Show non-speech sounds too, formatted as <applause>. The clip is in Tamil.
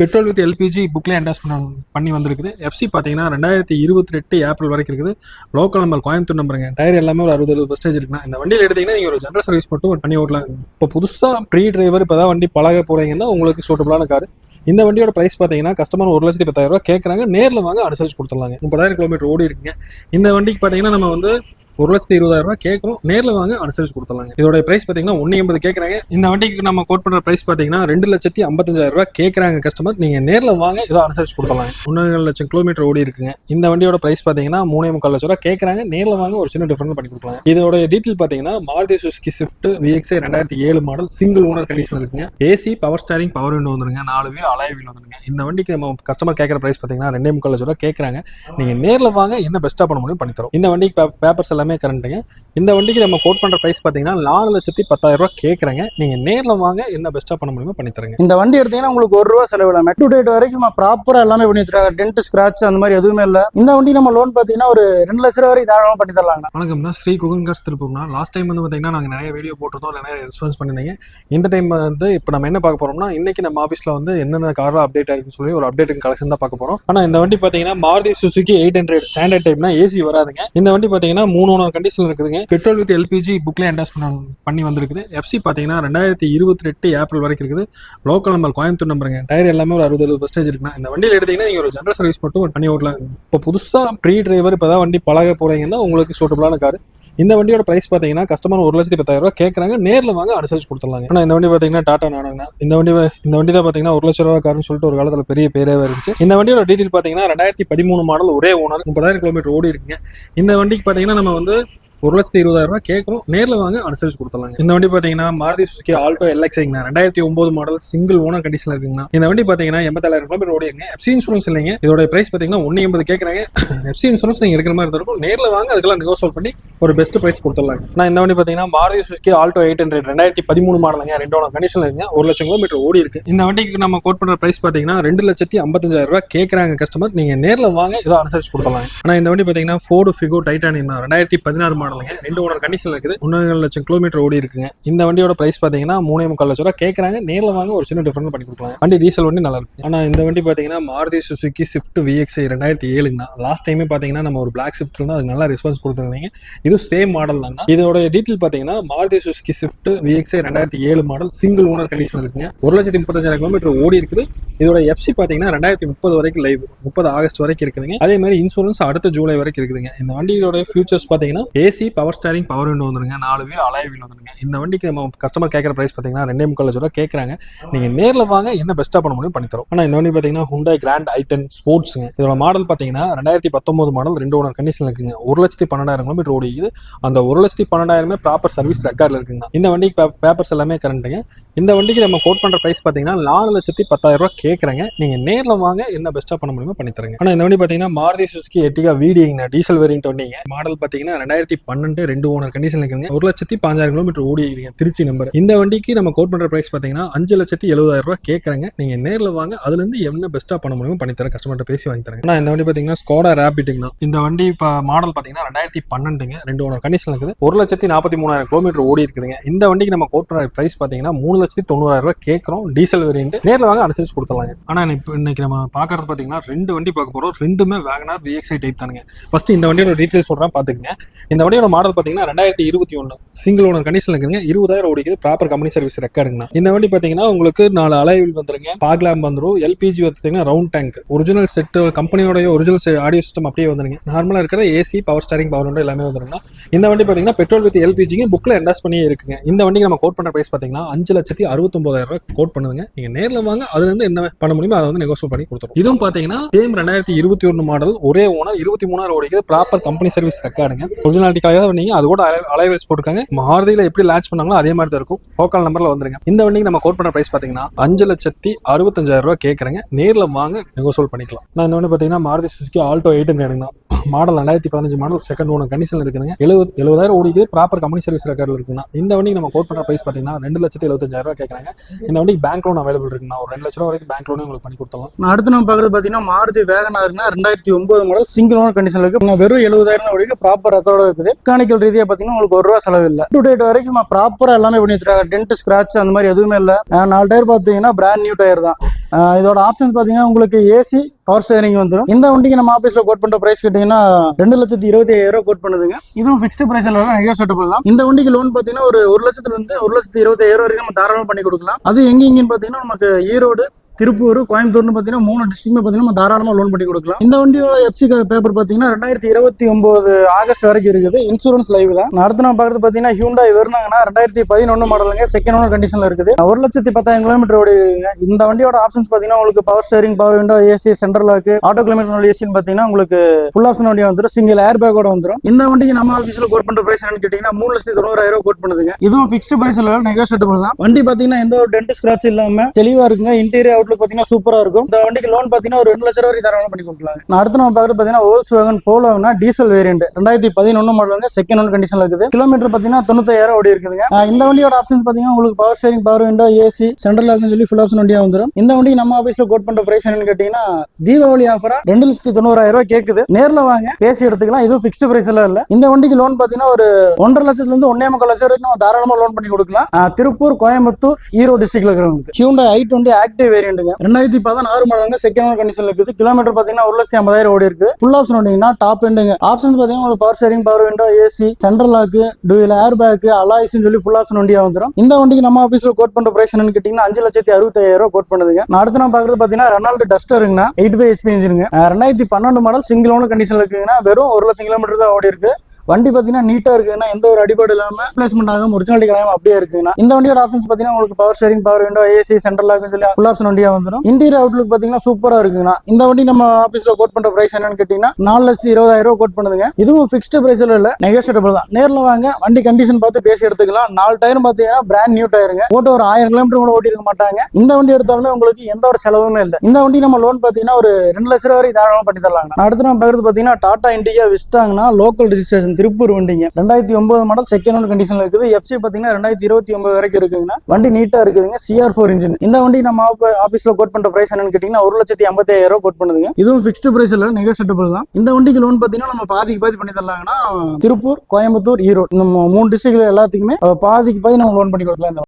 பெட்ரோல் வித் எல்பிஜி புக்லேயே அண்டாஸ்மெண்ட் பண்ணி வந்திருக்குது. எஃப்சி பார்த்தீங்கன்னா ரெண்டாயிரத்தி இருபத்தி ரெட்டு ஏப்ரல் வரைக்கும் இருக்குது. லோக்கல் நம்பர் கோயம்புத்தூர் நம்பருங்க டயர் எல்லாமே ஒரு அறுபது எழுபது பர்சன்டேஜ் இருக்குன்னா இந்த வண்டியில் எடுத்தீங்கன்னா நீங்கள் ஒரு ஜென்ரல் சர்வீஸ் மட்டும் பண்ணி ஓட்டலாம். இப்போ புதுசாக ப்ரீ டிரைவர் இப்போ தான் வண்டி பழக போகிறீங்கன்னா உங்களுக்கு சூட்டபுளான கார் இந்த வண்டியோட ப்ரைஸ் பார்த்தீங்கன்னா கஸ்டமர் ஒரு லட்சத்தி பத்தாயிரம் ரூபாய் கேட்குறாங்க நேரில் வாங்க அனுசரிச்சு கொடுத்துடலாங்க. முப்பதாயிரம் கிலோமீட்டர் ஓடி இருக்குங்க. இந்த வண்டிக்கு பார்த்தீங்கன்னா நம்ம வந்து ஒரு லட்சத்தி இருபதாயிரம் ரூபாய் கேட்குறோம் நேரில் வாங்க அனுசரிச்சு கொடுத்துலாங்க இதோட பிரைஸ் பார்த்தீங்கன்னா ஒன்று எண்பது கேட்குறாங்க. இந்த வண்டிக்கு நம்ம கோட் பண்ணுற பிரைஸ் பார்த்தீங்கன்னா ரெண்டு லட்சத்தி ஐம்பத்தஞ்சாயிரம் ரூபாய் கேட்குறாங்க கஸ்டமர் நீங்கள் நேரில் வாங்க இதோ அனுசரிச்சு கொடுத்துலாங்க ஒன்று லட்சம் கிலோமீட்டர் ஓடி இருக்குங்க. இந்த வண்டியோட பிரைஸ் பார்த்தீங்கன்னா மூணே முக்கால் லட்சம் ரூபாய் கேட்குறாங்க. நேரில் வாங்க ஒரு சின்ன டிஃபரன்ஸ் பண்ணி கொடுக்கலாம் இதோட டீட்டெயில் பார்த்தீங்கன்னா மாருதி சுசுகி ஸ்விஃப்ட் விஎக்ஸ்ஐ ரெண்டாயிரத்தி ஏழு மாடல் சிங்கிள் ஓனர் கண்டிஷன் இருக்குங்க. AC power steering power window வந்துருங்க. நாலு வீல் அலாய் வீல் வந்துருங்க. இந்த வண்டிக்கு நம்ம கஸ்டமர் கேட்குற பிரைஸ் பார்த்தீங்கன்னா ரெண்டே முக்கால் லட்சம் ரூபாய் கேட்குறாங்க. நீங்கள் நேரில் வாங்க என்ன பெஸ்ட்டாக பண்ண முடியும் பண்ணி இந்த வண்டிக்கு பேப்பர்ஸ் எல்லாமே கரண்ட்டுங்க இந்த வண்டிக்கு நம்ம கோட் பண்ணுற பிரைஸ் பார்த்தீங்கன்னா நாலு லட்சத்தி பத்தாயிரம் ரூபாய் கேட்குறாங்க நீங்கள் நேரில் வாங்க என்ன பெஸ்ட்டாக பண்ண முடியுமோ பண்ணி தரேங்க. இந்த வண்டி எடுத்தீங்கன்னா உங்களுக்கு ஒரு ரூபா செலவில்லை மெட் டு டேட் வரைக்கும் ப்ராப்பரா எல்லாமே பண்ணி வச்சிருக்காங்க. டென்ட் ஸ்கிராச் அந்த மாதிரி எதுவுமே இல்ல. இந்த வண்டி நம்ம லோன் பாத்தீங்கன்னா ஒரு ரெண்டு லட்ச ரூபா வரைக்கும் தாராளமா பண்ணி தரலாங்க. வணக்கம்னா ஸ்ரீ குகன் கார்ஸ் திருப்பூர்னா லாஸ்ட் டைம் வந்து பார்த்தீங்கன்னா நாங்கள் நிறைய வீடியோ போட்டிருந்தோம் இல்லை நிறைய ரெஸ்பான்ஸ் பண்ணியிருந்தீங்க. இந்த டைம் வந்து இப்போ நம்ம என்ன பார்க்க போறோம்னா இன்னைக்கு நம்ம ஆஃபீஸில் வந்து என்னென்ன காரில் அப்டேட் ஆயிருக்குன்னு சொல்லி ஒரு அப்டேட்டிங் கலெக்ஷன் தான் பார்க்க போகிறோம் ஆனால் இந்த வண்டி பார்த்தீங்கன்னா Maruti Suzuki eight hundred standard டைப்னா AC வராதுங்க. இந்த வண்டி பார்த்தீங்கன்னா மூணு ஓனர் கண்டிஷன் இருக்குதுங்க. பெட்ரோல் வித் எல்பிஜி புக்லேயே பண்ண பண்ணி வந்திருக்குது. எஃப்சி பார்த்தீங்கன்னா ரெண்டாயிரத்தி இருபத்தி எட்டு ஏப்ரல் வரைக்கும் இருக்குது. லோக்கல் நம்பர் கோயம்புத்தூர் நம்பருங்க டயர் எல்லாமே ஒரு அறுபது எழுபது பர்சன்டேஜ் இருக்குன்னா இந்த வண்டியில் எடுத்தீங்கன்னா நீங்கள் ஒரு ஜென்ரல் சர்வீஸ் மட்டும் பண்ணி ஓட்டலாம். இப்போ புதுசாக ப்ரீ டிரைவர் இப்போ தான் வண்டி பழக போகிறீங்கன்னா உங்களுக்கு சூட்டபுளான கார் இந்த வண்டியோட பிரைஸ் பார்த்தீங்கன்னா கஸ்டமர் ஒரு லட்சத்தி பத்தாயிரம் ரூபா கேட்குறாங்க நேரில் வாங்க அனுசரிச்சு கொடுத்துடலாங்க. ஆனால் இந்த வண்டி பார்த்தீங்கன்னா டாடா நானுங்கண்ணா இந்த வண்டி இந்த வண்டி தான் பார்த்தீங்கன்னா ஒரு லட்ச ரூபா காருன்னு சொல்லிட்டு ஒரு காலத்தில் பெரிய பேரே இருந்துச்சு. இந்த வண்டியோட டீட்டெயில் பார்த்தீங்கன்னா ரெண்டாயிரத்தி பதிமூணு மாடல் ஒரே ஓனர் முப்பதாயிரம் கிலோமீட்டர் ஓடி இருக்குங்க. இந்த வண்டிக்கு பார்த்தீங்கன்னா நம்ம வந்து ஒரு லட்சத்தி இருபதாயிரம் ரூபாய் கேட்குறோம் நேரில் வாங்க அனுசரிச்சு கொடுத்துலாங்க இந்த வண்டி பார்த்தீங்கன்னா மாருதி சுசுக்கி ஆல்டோ எல்எக்ஸ்ஐங்கண்ணா ரெண்டாயிரத்தி ஒன்பது மாடல் சிங்கிள் ஓனர் கண்டிஷன் இருக்குங்கண்ணா. இந்த வண்டி பார்த்தீங்கன்னா எண்பத்தாயிரம் கிலோமீட்டர் ஓடிங்க எஃப்சி இன்சூரன்ஸ் இல்லைங்க. இதோட பிரைஸ் பார்த்தீங்கன்னா ஒன்று எண்பது கேட்குறாங்க எஃப்சி <coughs> இன்சூரன்ஸ் நீங்கள் எடுக்கிற மாதிரி இருக்கும். நேரில் வாங்க அதுக்கெல்லாம் நெகோசியல் பண்ணி ஒரு பெஸ்ட் பிரைஸ் கொடுத்துடலாங்க. நான் இந்த வண்டி பார்த்தீங்கன்னா Maruti Suzuki Alto eight hundred ரெண்டாயிரத்தி பதிமூணு மாடலுங்க ரெண்டோட கண்டிஷன் இருக்குங்க. ஒரு லட்சம் கிலோமீட்டர் ஓடி இருக்கு. இந்த வண்டிக்கு நம்ம கோட் பண்ணுற பிரைஸ் பார்த்தீங்கன்னா ரெண்டு லட்சத்தி ஐம்பத்தஞ்சாயிரம் ரூபாய் கேட்குறாங்க கஸ்டமர் நீங்கள் நேரில் வாங்க இதோ அனுசரிச்சு கொடுத்துடலாங்க. ஆனால் இந்த வண்டி பார்த்தீங்கன்னா ஃபோர்டு ஃபிகோ டைட்டானியம் ரெண்டாயிரத்தி பதினாறு மாடலுங்க ரெண்டு ஓனர் கண்டிஷன் இருக்குது. ஒன்றரை லட்சம் கிலோமீட்டர் ஓடி இருக்குங்க. இந்த வண்டியோட பிரைஸ் பார்த்தீங்கன்னா மூணே முக்கால் லட்சம் ரூபாய் கேட்குறாங்க நேரில் வாங்க ஒரு சின்ன டிஃபரன்ஸ் பண்ணி கொடுக்கலாம். வண்டி டீசல் வண்டி நல்லா இருக்கு. ஆனால் இந்த வண்டி பார்த்தீங்கன்னா மாருதி சுசுகி ஸ்விஃப்ட் விஎக்ஸ்ஐ ரெண்டாயிரத்தி ஏழுங்கண்ணா லாஸ்ட் டைமே பார்த்தீங்கன்னா நம்ம ஒரு பிளாக் ஸ்விஃப்ட் இருந்தால் அது நல்லா ரெஸ்பான்ஸ் கொடுத்துருந்தீங்க. இது சேம் மாடல் தாங்க. இதோட டீட்டெயில் பார்த்தீங்கன்னா மாருதி சுசுகி ஸ்விஃப்ட் விஎக்ஸ்ஐ ரெண்டாயிரத்தி ஏழு மாடல் சிங்கிள் ஓனர் கண்டிஷன் இருக்குங்க. ஒரு லட்சத்தி முப்பத்தஞ்சாயிரம் கிலோமீட்டர் ஓடி இருக்குது. இதோட எஃப்சி பார்த்தீங்கன்னா ரெண்டாயிரத்தி முப்பது வரைக்கும் லைவ் முப்பது ஆகஸ்ட் வரைக்கும் இருக்குதுங்க. அதே மாதிரி இன்சூரன்ஸ் அடுத்த ஜூலை வரைக்கும் இருக்குதுங்க. இந்த வண்டியோட ஃபியூச்சர்ஸ் பார்த்தீங்கன்னா AC power steering power window வந்துருங்க. நாலு வீல் அலாய் வீல் வந்துருங்க. இந்த வண்டிக்கு நம்ம கஸ்டமர் கேட்குற ப்ரைஸ் பார்த்தீங்கன்னா ரெண்டே முக்கால் லட்ச ரூபா கேட்குறாங்க நீங்கள் நேரில் வாங்க என்ன பெஸ்ட்டாக பண்ண முடியும் பண்ணித்தரும் ஆனால் இந்த வண்டி பார்த்தீங்கன்னா ஹுண்டாய் கிராண்ட் ஐட்டன் ஸ்போர்ட்ஸுங்க இதோட மாடல் பார்த்தீங்கன்னா ரெண்டாயிரத்தி பத்தொம்போது மாடல் ரெண்டு ஓனர் கண்டிஷன் இருக்குங்க. ஒரு லட்சத்தி பன்னெண்டாயிரம் கிலோமீட்டர் ஓடிக்குது. அந்த ஒரு லட்சத்தி பன்னெண்டாயிரமே ப்ராப்பர் சர்வீஸ் ரெக்கார்டில் இருக்குங்க. இந்த வண்டிக்கு பேப்பர்ஸ் எல்லாமே கரண்ட்டுங்க இந்த வண்டிக்கு நம்ம கோட் பண்ணுற ப்ரைஸ் பார்த்தீங்கன்னா நாலு லட்சத்தி பத்தாயிரம் ரூபா கேட்குறாங்க நீங்கள் நேரில் வாங்க என்ன பெஸ்ட்டாக பண்ண முடியுமோ பண்ணித்தருங்க ஆனால் இந்த வண்டி பார்த்தீங்கன்னா மாருதி சுசுகி எட்டிகா வீடிங்க டீசல் வேரியன்ட் வண்டிங்க. மாடல் பார்த்தீங்கன்னா ரெண்டாயிரத்தி பன்னெண்டு ரெண்டு ஓனர் கண்டிஷன் இருக்குங்க ஒரு லட்சத்தி பாஞ்சாயிரம் கிலோமீட்டர் ஓடி இருக்கீங்க திருச்சி நம்பர் இந்த வண்டிக்கு நம்ம கோட் பண்ணுற பிரைஸ் பார்த்தீங்கன்னா அஞ்சு லட்சத்தி எழுபதாயிரம் ரூபாய் கேட்குறாங்க நீங்கள் நேரில் வாங்க அதுலேருந்து என்ன பெஸ்ட்டாக பண்ண முடியுமோ பண்ணித்தரேன் கஸ்டமர்கிட்ட பேசி வாங்கி தரேன் ஆனால் இந்த வண்டி பார்த்தீங்கன்னா ஸ்கோடா ரேபிட்டுங்கண்ணா இந்த வண்டி இப்போ மாடல் பார்த்தீங்கன்னா ரெண்டாயிரத்தி பன்னெண்டுங்க. ரெண்டு ஓனர் கண்டிஷன் இருக்குது. ஒரு லட்சத்தி நாற்பத்தி மூணாயிரம் கிலோமீட்டர் ஓடி இருக்குதுங்க. இந்த வண்டிக்கு நம்ம கோட் பண்ணுற பிரைஸ் பார்த்தீங்கன்னா மூணு லட்சத்தி தொண்ணூறாயிரம் ரூபாய் கேட்குறோம் டீசல் வேரியன்ட் நேரில் வாங்க அனுசரிச்சு கொடுத்துலாங்க ஆனால் இப்போ இன்னைக்கு நம்ம பார்க்கறது பார்த்தீங்கன்னா ரெண்டு வண்டி பார்க்க போகிறோம் ரெண்டுமே வேகனார் விஎக்ஸ்ஐ டைப் தானுங்க. ஃபர்ஸ்ட் இந்த வண்டியோட டீட்டெயில்ஸ் சொல்கிறேன் பார்த்துக்கங்க இந்த வண்டி வண்டியோட மாடல் பார்த்தீங்கன்னா ரெண்டாயிரத்தி இருபத்தி ஒன்று சிங்கிள் ஓனர் கண்டிஷன் இருக்குங்க இருபதாயிரம் ஓடிக்குது. ப்ராப்பர் கம்பெனி சர்வீஸ் ரெக்கார்டுங்கண்ணா இந்த வண்டி பார்த்தீங்கன்னா உங்களுக்கு நாலு அலைவில் வந்துருங்க. பாக்லாம் வந்துரும். எல்பிஜி பார்த்தீங்கன்னா ரவுண்ட் டேங்க் ஒரிஜினல் செட் கம்பெனியோட ஒரிஜினல் ஆடியோ சிஸ்டம் அப்படியே வந்துருங்க. நார்மலாக இருக்கிற ஏசி பவர் ஸ்டாரிங் பவர் எல்லாமே வந்துருங்க. இந்த வண்டி பார்த்தீங்கன்னா பெட்ரோல் வித் எல்பிஜிங்க புக்கில் என்டாஸ் பண்ணியே இருக்குங்க. இந்த வண்டிக்கு நம்ம கோட் பண்ணுற பிரைஸ் பார்த்தீங்கன்னா அஞ்சு லட்சத்தி அறுபத்தொம்பதாயிரம் ரூபாய் கோட் பண்ணுதுங்க. நீங்கள் நேரில் வாங்க. அதுல இருந்து என்ன பண்ண முடியுமோ அதை வந்து நெகோசியேட் பண்ணி கொடுத்துரும். இதுவும் பார்த்தீங்கன்னா சேம் ரெண்டாயிரத்தி இருபத்தி ஒன்று மாடல் ஒரே ஓனர் இருபத்தி மூணாயிரம் ஓடிக்குது. ப்ராப்பர் கம்பெனி சர்வீஸ் ரெக்கார்டுங்க ஒரிஜினாலிட்டிக்காக தான் வந்தீங்க அது கூட அலைவல்ஸ் போட்டிருக்காங்க. மாருதியில் எப்படி லான்ச் பண்ணாங்களோ அதே மாதிரி தான் இருக்கும். லோக்கல் நம்பர்ல வந்துருங்க. இந்த வண்டிக்கு நம்ம கோட் பண்ண பிரைஸ் பார்த்தீங்கன்னா அஞ்சு லட்சத்தி அறுபத்தஞ்சாயிரம் ரூபாய் கேட்குறேங்க நேரில் வாங்க நெகோசோல் பண்ணிக்கலாம். நான் இந்த வண்டி பார்த்தீங்கன்னா Maruti Suzuki Alto eight hundred தான் மாடல் ரெண்டாயிரத்தி பதினஞ்சு மாடல் செகண்ட் ஓனர் கண்டிஷன் இருக்குதுங்க. எழுபது எழுபதாயிரம் ஓடிது ப்ராப்பர் கம்பெனி சர்வீஸ் ரெக்கார்டில் இருக்குன்னா இந்த வண்டிக்கு நம்ம கோட் பண்ணுற பிரைஸ் பார்த்தீங்கன்னா ரெண்டு லட்சத்தி எழுபத்தஞ்சாயிரம் ரூபாய் கேட்குறாங்க இந்த வண்டிக்கு பேங்க் லோன் அவைலபிள் இருக்குன்னா ஒரு ரெண்டு லட்ச ரூபா வரைக்கும் பேங்க் லோனே உங்களுக்கு பண்ணி கொடுத்தலாம் அடுத்து நம்ம பார்க்கறது பார்த்தீங்கன்னா மாருதி வேகனாருன்னா ரெண்டாயிரத்தி ஒன்பது மாடல் சிங்கிள் ஓனர் கண்டிஷன் இருக்கு. வெறும் எழுபதாயிரம் வரைக்கும் ப்ராப்பர் ரெக்கார்டு இருக்குது. மெக்கானிக்கல் ரீதியாக பார்த்தீங்கன்னா உங்களுக்கு ஒரு ரூபா செலவு இல்லை. டூ டேட் வரைக்கும் ப்ராப்பரா எல்லாமே பண்ணி வச்சிருக்காங்க டென்ட் ஸ்கிராச் அந்த மாதிரி எதுவுமே இல்லை. நாலு டயர் பார்த்தீங்கன்னா பிராண்ட் நியூ டயர் தான். இதோட ஆப்ஷன்ஸ் பாத்தீங்கன்னா உங்களுக்கு ஏசி பவர் ஸ்டேரிங் வந்துடும் இந்த வண்டிக்கு நம்ம ஆஃபீஸில் கோட் பண்ற பிரைஸ் கேட்டீங்கன்னா ரெண்டு லட்சத்தி இருபத்தி ஐயாயிரம் ரூபாய் கோட் பண்ணுதுங்க. இதுவும் ஃபிக்ஸ்டு பிரைஸ்ல நெகோசியேட்டபிள் தான் இந்த வண்டிக்கு லோன் பாத்தீங்கன்னா ஒரு ஒரு லட்சத்துல இருந்து ஒரு லட்சத்தி இருபத்தி ஐயாயிரம் வரைக்கும் நம்ம தாராளம் பண்ணி கொடுக்கலாம். அது எங்க எங்கன்னு பாத்தீங்கன்னா நமக்கு ஈரோடு திருப்பூர் கோயம்புத்தூர்னு பார்த்தீங்கன்னா மூணு டிஸ்ட்ரிக்ட்மே பார்த்தீங்கன்னா நம்ம தாராளமாக லோன் பண்ணி கொடுக்கலாம். இந்த வண்டியோட எஃப்சி பேப்பர் பார்த்தீங்கன்னா ரெண்டாயிரத்தி இருபத்தி ஒம்பது ஆகஸ்ட் வரைக்கும் இருக்குது. இன்சூரன்ஸ் லைவ் தான் அடுத்து நம்ம பார்க்கறது பார்த்தீங்கன்னா ஹியூண்டாய் வருனாங்கன்னா ரெண்டாயிரத்தி பதினொன்று மாடலுங்க செகண்ட் ஓனர் கண்டிஷனில் இருக்குது. ஒரு லட்சத்தி பத்தாயிரம் கிலோமீட்டர் ஓடிங்க இந்த வண்டியோட ஆப்ஷன்ஸ் பார்த்தீங்கன்னா உங்களுக்கு power steering power window AC central lock auto kilometre ஏசின்னு பார்த்தீங்கன்னா உங்களுக்கு ஃபுல் ஆப்ஷன் வண்டி வந்துடும் சிங்கிள் ஏர் பேக்கோட வந்துடும் இந்த வண்டிக்கு நம்ம ஆஃபீஸில் கோட் பண்ணுற பிரைஸ் என்னன்னு கேட்டிங்கன்னா மூணு லட்சத்தி தொண்ணூறாயிரம் கோட் பண்ணுதுங்க. இதுவும் ஃபிக்ஸ்டு பிரைஸில் நெகோசியேட்டபிள் தான். வண்டி பார்த்தீங்கன்னா எந்த ஒரு டென்ட் ஸ்கிராச் இல்லாமல் தெளிவாக இருக்குங்க. இன்டீரியர் அவுட்லுக் பார்த்தீங்கன்னா சூப்பரா இருக்கும். இந்த வண்டிக்கு லோன் பார்த்தீங்கன்னா ஒரு ரெண்டு லட்சம் ரூபாய் வரைக்கும் பண்ணி கொடுக்கலாம் நான் அடுத்து நம்ம பார்க்குறது பார்த்தீங்கன்னா ஓல்ஸ் வேகன் போலோனா டீசல் வேரியன்ட் ரெண்டாயிரத்தி பதினொன்று மாடலுங்க செகண்ட் ஒன் கண்டிஷன் இருக்குது. கிலோமீட்டர் பார்த்தீங்கன்னா தொண்ணூத்தாயிரம் ஓடி இருக்குதுங்க. இந்த வண்டியோட ஆப்ஷன்ஸ் பார்த்தீங்கன்னா உங்களுக்கு power steering power window AC central லாக்னு சொல்லி ஃபுல் ஆப்ஷன் வண்டியாக வந்துடும் இந்த வண்டி நம்ம ஆஃபீஸில் கோட் பண்ணுற பிரைஸ் என்னன்னு கேட்டிங்கன்னா தீபாவளி ஆஃபரா ரெண்டு லட்சத்தி தொண்ணூறாயிரம் ரூபாய் கேட்குது நேரில் வாங்க பேசி எடுத்துக்கலாம். இதுவும் ஃபிக்ஸ்டு பிரைஸ் எல்லாம் இல்லை. இந்த வண்டிக்கு லோன் பார்த்தீங்கன்னா ஒரு ஒன்றரை லட்சத்துல இருந்து ஒன்னே முக்கால் லட்சம் வரைக்கும் நம்ம தாராளமாக லோன் பண்ணி கொடுக்கலாம். திருப்பூர் கோயம்புத்தூர் ஈரோடு டிஸ்ட்ரிக்ட்ல இருக்கிறவங்களுக்கு. Hyundai i twenty active variant வேரியண்ட்டுங்க ரெண்டாயிரத்தி பதினாறு மாடலுங்க செகண்ட் ஓனர் கண்டிஷன்ல இருக்குது. கிலோமீட்டர் பாத்தீங்கன்னா ஒரு லட்சத்தி ஐம்பதாயிரம் ஓடி இருக்கு. ஃபுல் ஆப்ஷன் வந்தீங்கன்னா டாப் எண்டுங்க ஆப்ஷன் பாத்தீங்கன்னா ஒரு power steering power window AC central lock dual air bag அலாய்ஸ்னு சொல்லி ஃபுல் ஆப்ஷன் வண்டியா வந்துடும் இந்த வண்டிக்கு நம்ம ஆஃபீஸ்ல கோட் பண்ற பிரைஸ் என்னன்னு கேட்டீங்கன்னா அஞ்சு லட்சத்தி அறுபத்தாயிரம் ரூபாய் கோட் பண்ணுதுங்க. நான் அடுத்து நான் பாக்குறது பாத்தீங்கன்னா ரெனால்டு டஸ்டருங்கண்ணா எயிட் ஃபைவ் ஹெச்பி இன்ஜினுங்க ரெண்டாயிரத்தி பன்னெண்டு மாடல் சிங்கிள் ஓனர் கண்டிஷன்ல இருக்குங்கன்னா வெறும் ஒரு லட்சம் கிலோமீட்டர் தான் ஓடி இருக்கு. வண்டி பாத்தீங்கன்னா நீட்டா இருக்குன்னா எந்த ஒரு அடிபாடு இல்லாம பிளேஸ்மெண்ட் ஆகாம ஒரிஜினாலிட்டி கலாம அப்படியே இருக்குன்னா இந்த வண்டியோட ஆப்ஷன்ஸ் பாத்தீங்கன்னா உங்களுக்கு power steering power window AC central லாக்னு சொல்லி ஃபுல் ஆப்ஷன் வண்டியா வந்துடும் இன்டீரியர் அவுட்லுக் பாத்தீங்கன்னா சூப்பரா இருக்குங்கண்ணா இந்த வண்டி நம்ம ஆஃபீஸில் கோட் பண்ற பிரைஸ் என்னன்னு கேட்டீங்கன்னா நாலு லட்சத்தி இருபதாயிரம் ரூபாய் கோட் பண்ணுதுங்க. இதுவும் ஃபிக்ஸ்டு பிரைஸ்ல இல்ல நெகோசியபிள் தான். நேர்ல வாங்க வண்டி கண்டிஷன் பார்த்து பேசி எடுத்துக்கலாம். நாலு டயர் பாத்தீங்கன்னா பிராண்ட் நியூ டயருங்க போட்டு ஒரு ஆயிரம் கிலோமீட்டர் கூட ஓட்டி இருக்க மாட்டாங்க. இந்த வண்டி எடுத்தாலுமே உங்களுக்கு எந்த ஒரு செலவுமே இல்லை. இந்த வண்டி நம்ம லோன் பாத்தீங்கன்னா ஒரு ரெண்டு லட்ச ரூபா வரை தாராளமா பண்ணி தரலாங்க நான் அடுத்து நம்ம பார்க்கறது பாத்தீங்கன்னா டாடா இண்டிகா விஸ்டாங்கன்னா லோக்கல் ரிஜிஸ்ட்ரேஷன் திருப்பூர் வண்டிங்க. ரெண்டாயிரத்தி ஒன்பது மாடல் செகண்ட் ஒன் கண்டிஷன்ல இருக்குது. எஃப்சி பாத்தீங்கன்னா ரெண்டாயிரத்தி இருபத்தி ஒன்பது வரைக்கும் இருக்குங்கன்னா வண்டி நீட்டா இருக்குதுங்க. சிஆர் ஃபோர் இன்ஜின் இந்த வண்டி நம்ம ஆஃபீஸ்ல கோட் பண்ற பிரைஸ் என்னன்னு கேட்டீங்கன்னா ஒரு லட்சத்தி ஐம்பத்தி ஐயாயிரம் ரூபாய் கோட் பண்ணுதுங்க. இதுவும் ஃபிக்ஸ்டு பிரைஸ் இல்ல நெகோசியபிள் தான். இந்த வண்டிக்கு லோன் பாத்தீங்கன்னா நம்ம பாதிக்கு பாதி பண்ணி தரலாங்கன்னா திருப்பூர் கோயம்புத்தூர் ஈரோடு. இந்த மூணு டிஸ்ட்ரிக்ட்ல எல்லாத்துக்குமே பாதிக்கு பாதி நம்ம லோன் பண்ணி கொடுக்கலாம்